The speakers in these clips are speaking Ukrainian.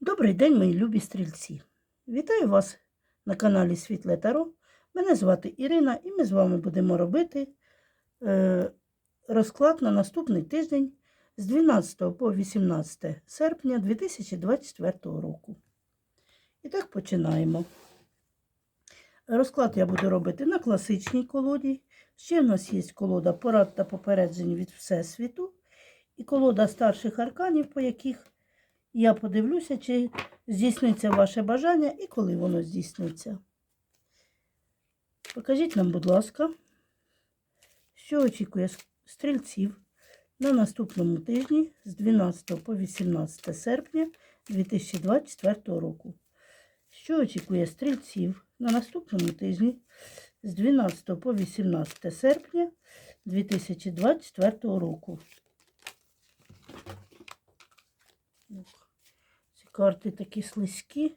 Добрий день, мої любі стрільці! Вітаю вас на каналі Світле Таро. Мене звати Ірина, і ми з вами будемо робити е, розклад на наступний тиждень з 12 по 18 серпня 2024 року. І так починаємо. Розклад я буду робити на класичній колоді. Ще в нас є колода порад та попереджень від Всесвіту і колода старших арканів, по яких я подивлюся, чи здійсниться ваше бажання і коли воно здійсниться. Покажіть нам, будь ласка, що очікує стрільців на наступному тижні з 12 по 18 серпня 2024 року. Що очікує стрільців на наступному тижні з 12 по 18 серпня 2024 року. Ці карти такі слизькі.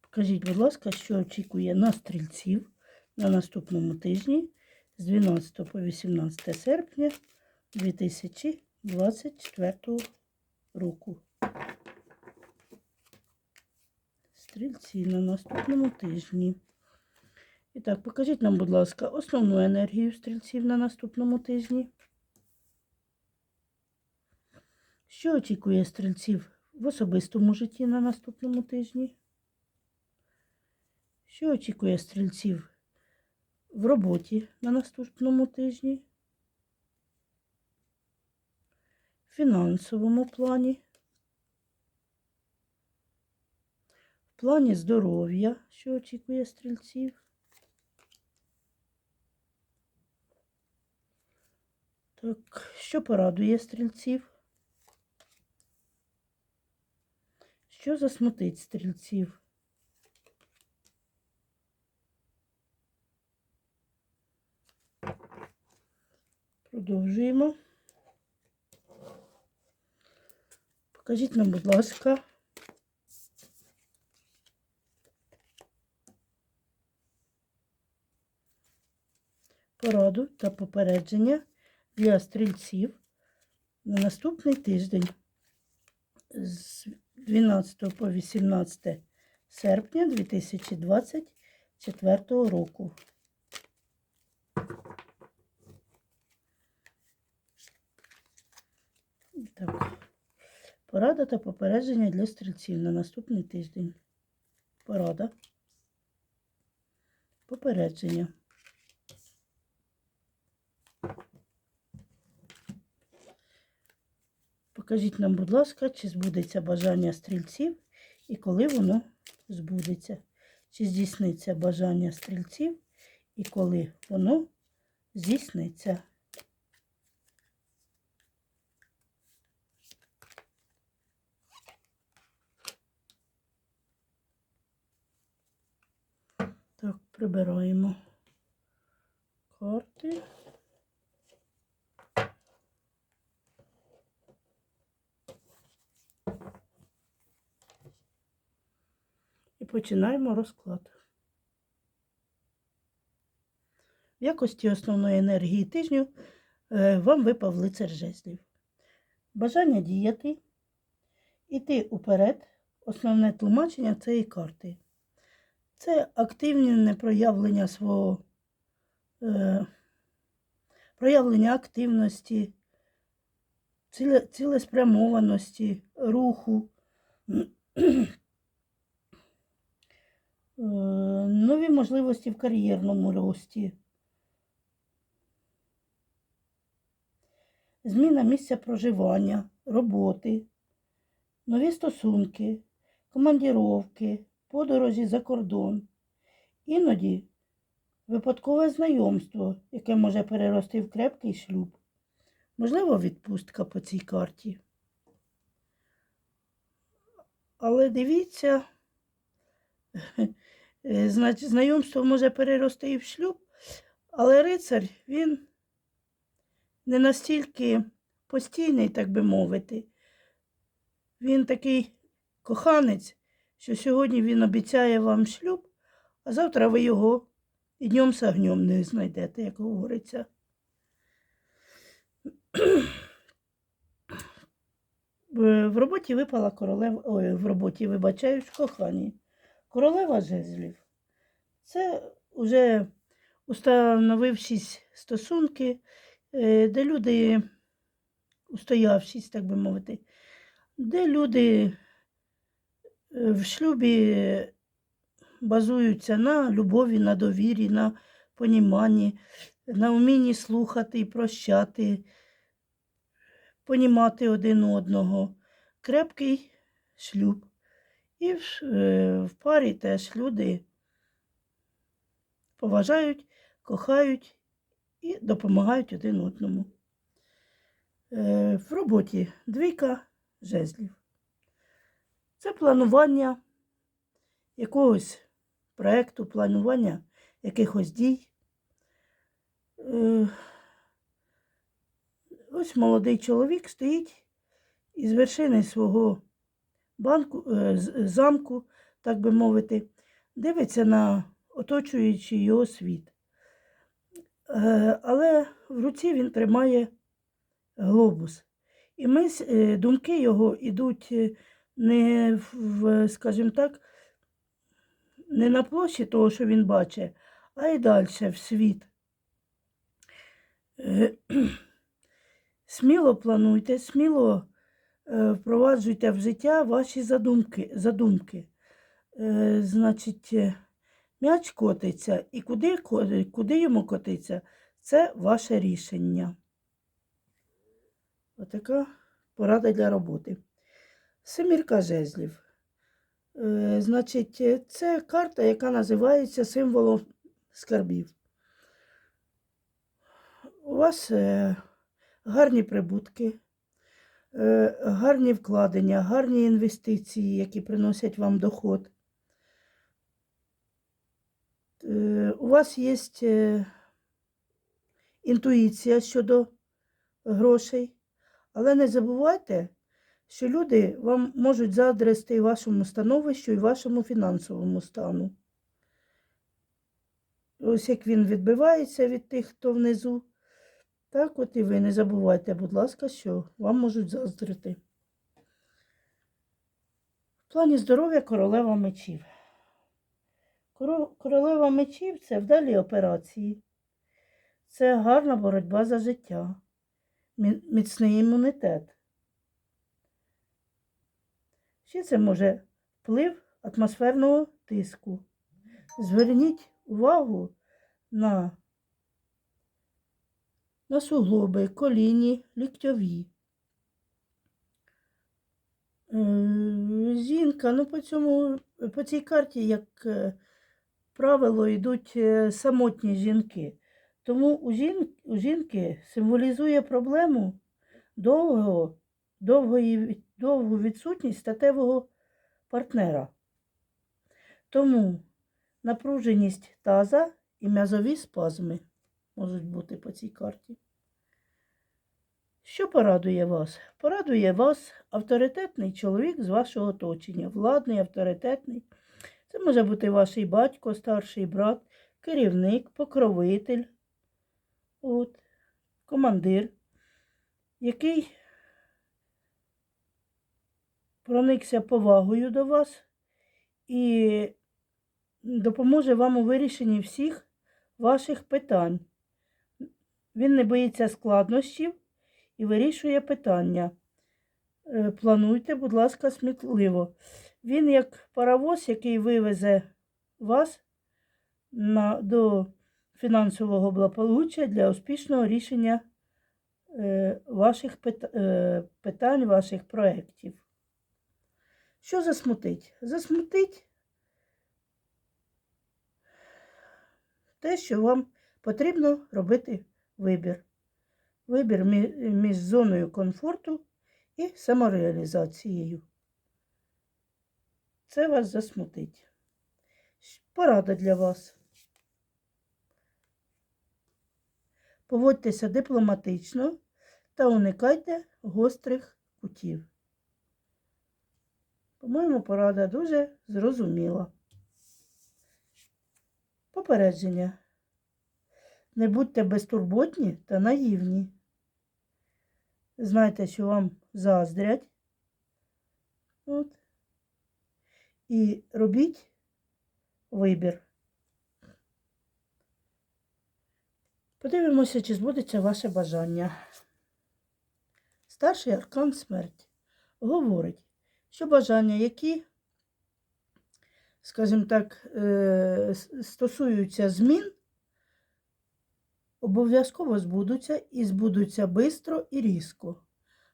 Покажіть, будь ласка, що очікує на стрільців на наступному тижні з 12 по 18 серпня 2024 року. Стрільці на наступному тижні. І так, покажіть нам, будь ласка, основну енергію стрільців на наступному тижні. Що очікує стрільців в особистому житті на наступному тижні? Що очікує стрільців в роботі на наступному тижні? В фінансовому плані? В плані здоров'я, що очікує стрільців? Так, що порадує стрільців? Що засмутить стрільців? Продовжуємо. Покажіть нам, будь ласка, пораду та попередження для стрільців на наступний тиждень з 12 по 18 серпня 2024 року. Так. Порада та попередження для стрільців на наступний тиждень. Порада. Попередження. Покажіть нам, будь ласка, чи збудеться бажання стрільців і коли воно збудеться. Чи здійсниться бажання стрільців і коли воно здійсниться. Так, прибираємо карти. І починаємо розклад. В якості основної енергії тижню е, вам випав лицар жезлів. Бажання діяти, іти уперед, основне тлумачення цієї карти. Це активне проявлення свого е, проявлення активності, ціле, цілеспрямованості, руху, нові можливості в кар'єрному рості, зміна місця проживання, роботи, нові стосунки, командіровки подорожі за кордон. Іноді випадкове знайомство, яке може перерости в крепкий шлюб. Можливо, відпустка по цій карті. Але дивіться, знайомство може перерости і в шлюб, але рицар, він не настільки постійний, так би мовити. Він такий коханець що сьогодні він обіцяє вам шлюб, а завтра ви його і днем з огнем не знайдете, як говориться. В в роботі випала королева, ой, в роботі, вибачаюсь, в коханні. Королева жезлів. Це вже установившись стосунки, е, де люди, устоявшись, так би мовити, де люди е, в шлюбі базуються на любові, на довірі, на поніманні, на вмінні слухати і прощати, понімати один одного. Крепкий шлюб. І в, е, в парі теж люди поважають, кохають і допомагають один одному. Е, В роботі двійка жезлів. Це планування якогось проєкту, планування якихось дій. Е, Ось молодий чоловік стоїть із вершини свого банку, е, замку, так би мовити, дивиться на оточуючий його світ. Е, Але в руці він тримає глобус. І ми, е, думки його йдуть не в, скажімо так, не на площі того, що він бачить, а й далі в світ. Сміло плануйте, сміло впроваджуйте в життя ваші задумки. задумки. Е, Значить, е, м'яч котиться, і куди, куди йому котиться, це ваше рішення. Отака порада для роботи. Семірка жезлів. Е, Значить, е, це карта, яка називається символом скарбів. У вас е, гарні прибутки, е, гарні вкладення, гарні інвестиції, які приносять вам доход. Е, У вас є е, інтуїція щодо грошей, але не забувайте, що люди вам можуть заздрити і вашому становищу, і вашому фінансовому стану. Ось як він відбивається від тих, хто внизу. Так от і ви не забувайте, будь ласка, що вам можуть заздрити. В плані здоров'я королева мечів. Королева мечів це вдалі операції. Це гарна боротьба за життя, міцний імунітет. Ще це може вплив атмосферного тиску. Зверніть увагу на, на суглоби, коліні, ліктьові. Е, Жінка, ну по цьому, по цій карті, як е, правило, йдуть е, самотні жінки. Тому у, жін, у жінки символізує проблему довгого, довгої, довгу відсутність статевого партнера. Тому напруженість таза і м'язові спазми можуть бути по цій карті. Що порадує вас? Порадує вас авторитетний чоловік з вашого оточення, владний, авторитетний. Це може бути ваш батько, старший брат, керівник, покровитель, от, командир, який проникся повагою до вас і допоможе вам у вирішенні всіх ваших питань. Він не боїться складнощів і вирішує питання. Е, Плануйте, будь ласка, смітливо. Він як паровоз, який вивезе вас на, до фінансового благополуччя для успішного рішення е, ваших пит- е, питань, ваших проєктів. Що засмутить? Засмутить те, що вам потрібно робити вибір. Вибір між зоною комфорту і самореалізацією. Це вас засмутить. Порада для вас. Поводьтеся дипломатично та уникайте гострих кутів. По-моєму, порада дуже зрозуміла. Попередження. Не будьте безтурботні та наївні. Знайте, що вам заздрять. От. І робіть вибір. Подивимося, чи збудеться ваше бажання. Старший аркан смерть говорить, що бажання, які, скажімо так, е, стосуються змін, обов'язково збудуться і збудуться швидко і різко.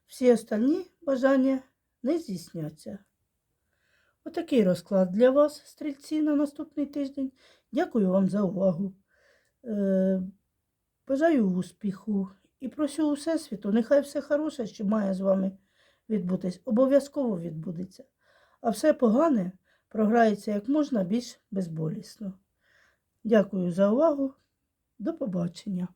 Всі остальні бажання не здійсняться. Отакий розклад для вас, стрільці, на наступний тиждень. Дякую вам за увагу. Е, Бажаю успіху і прошу у Всесвіту, нехай все хороше, що має з вами відбутись, обов'язково відбудеться. А все погане програється як можна більш безболісно. Дякую за увагу. До побачення.